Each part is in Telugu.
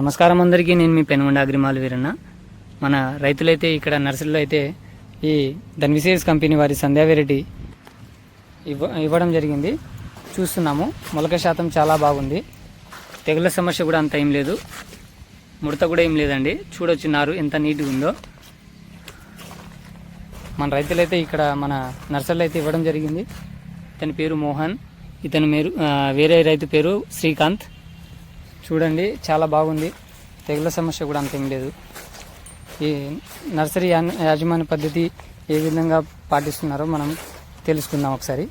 నమస్కారం అందరికీ. నేను మీ పెనుగొండ అగ్రిమాల్ వీరన్న. మన రైతులైతే ఇక్కడ నర్సరీలో అయితే ఈ ధన్విసేస్ కంపెనీ వారి సంధ్యా వెరైటీ ఇవ్వ ఇవ్వడం జరిగింది. చూస్తున్నాము. మొలక శాతం చాలా బాగుంది. తెగుల సమస్య కూడా అంత ఏం లేదు. ముడత కూడా ఏం లేదండి. చూడొచ్చు నారు ఎంత నీట్గా ఉందో. మన రైతులైతే ఇక్కడ మన నర్సరీలో అయితే ఇవ్వడం జరిగింది. ఇతని పేరు మోహన్. ఇతని మేరు వేరే రైతు పేరు శ్రీకాంత్. చూడండి చాలా బాగుంది. తెగుల సమస్య కూడా అంతేం లేదు. ఈ నర్సరీ యాజమాన్య పద్ధతి ఏ విధంగా పాటిస్తున్నారో మనం తెలుసుకుందాం ఒకసారి.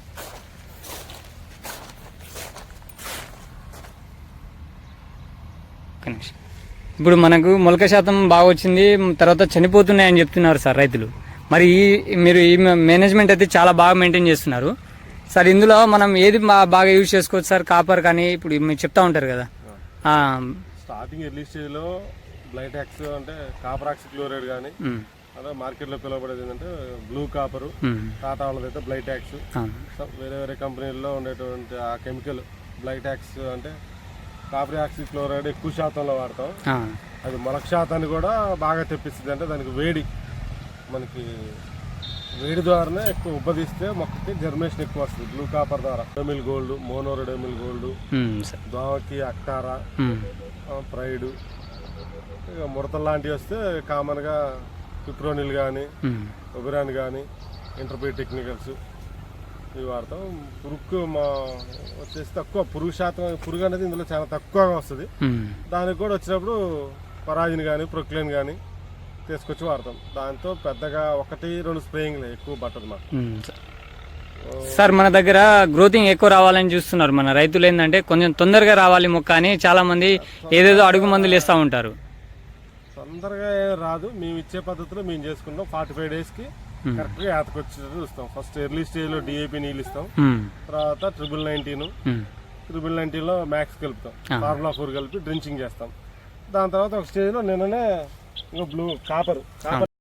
ఇప్పుడు మనకు మొలక శాతం బాగా వచ్చింది తర్వాత చనిపోతున్నాయని చెప్తున్నారు సార్ రైతులు. మరి ఈ మీరు ఈ మేనేజ్మెంట్ అయితే చాలా బాగా మెయింటైన్ చేస్తున్నారు. సార్ ఇందులో మనం ఏది బాగా యూజ్ చేసుకోవచ్చు సార్? కాపర్ కానీ ఇప్పుడు మీరు చెప్తా ఉంటారు కదా. స్టార్టింగ్ ఎర్లీ స్టేజ్లో బ్లైటాక్స్ అంటే కాపర్ ఆక్సి క్లోరైడ్ కానీ అదే మార్కెట్లో పిలువబడేది ఏంటంటే బ్లూ కాపరు టాటా వాళ్ళదైతే బ్లైటాక్స్. వేరే వేరే కంపెనీల్లో ఉండేటువంటి ఆ కెమికల్ బ్లైటాక్స్ అంటే కాపర్ ఆక్సి క్లోరైడ్ ఎక్కువ శాతంలో వాడతాం. అది మొలక శాతాన్ని కూడా బాగా తెప్పిస్తుంది అంటే దానికి వేడి మనకి వేడి ద్వారానే ఎక్కువ ఉబ్బదీస్తే మొక్కకి జర్మినేషన్ ఎక్కువ వస్తుంది. బ్లూ కాపర్ ద్వారా. డెమిల్ గోల్డ్ మోనోరో డెమిల్ గోల్డ్ దోమకి అక్టారా ఉమ్, ప్రైడ్ ఇక ముడతలు లాంటివి వస్తే కామన్గా పిప్రోనిల్ కానీ ఒబిరాన్ కానీ ఇంటర్పీ టెక్నికల్స్ ఇవి వాడతాం. పురుగు మా వచ్చేసి తక్కువ. పురుగు శాతం పురుగు అనేది ఇందులో చాలా తక్కువగా వస్తుంది. ఉమ్, దానికి కూడా వచ్చినప్పుడు పరాజిన్ కానీ ప్రొక్లేన్ కానీ తీసుకొచ్చి వాడతాం. దాంతో పెద్దగా ఒకటి రెండు స్ప్రేయింగ్లే ఎక్కువ పట్టదు మాకు. సార్. మన దగ్గర గ్రోతింగ్ ఎక్కువ రావాలని చూస్తున్నారు. మన రైతులు ఏంటంటే కొంచెం తొందరగా రావాలి మొక్క అని చాలా మంది ఏదేదో అడుగు మందులు వేస్తూ ఉంటారు. తొందరగా ఏం రాదు. మేము ఇచ్చే పద్ధతిలో మేము చేసుకుంటాం. ఫార్టీ ఫైవ్ డేస్కి కరెక్ట్గా ఏతకొచ్చేటట్టు చూస్తాం. ఫస్ట్ ఎర్లీ స్టేజ్లో డిఏపి నీళ్ళు ఇస్తాం. తర్వాత ట్రిపుల్ నైన్టీన్. ట్రిపుల్ నైన్టీన్లో మ్యాక్స్ కలుపుతాం. ఫార్ములా ఫోర్ కలిపి డ్రించింగ్ చేస్తాం. దాని తర్వాత ఒక స్టేజ్లో నిన్ననే ఇంకా బ్లూ కాపర్ కాపర్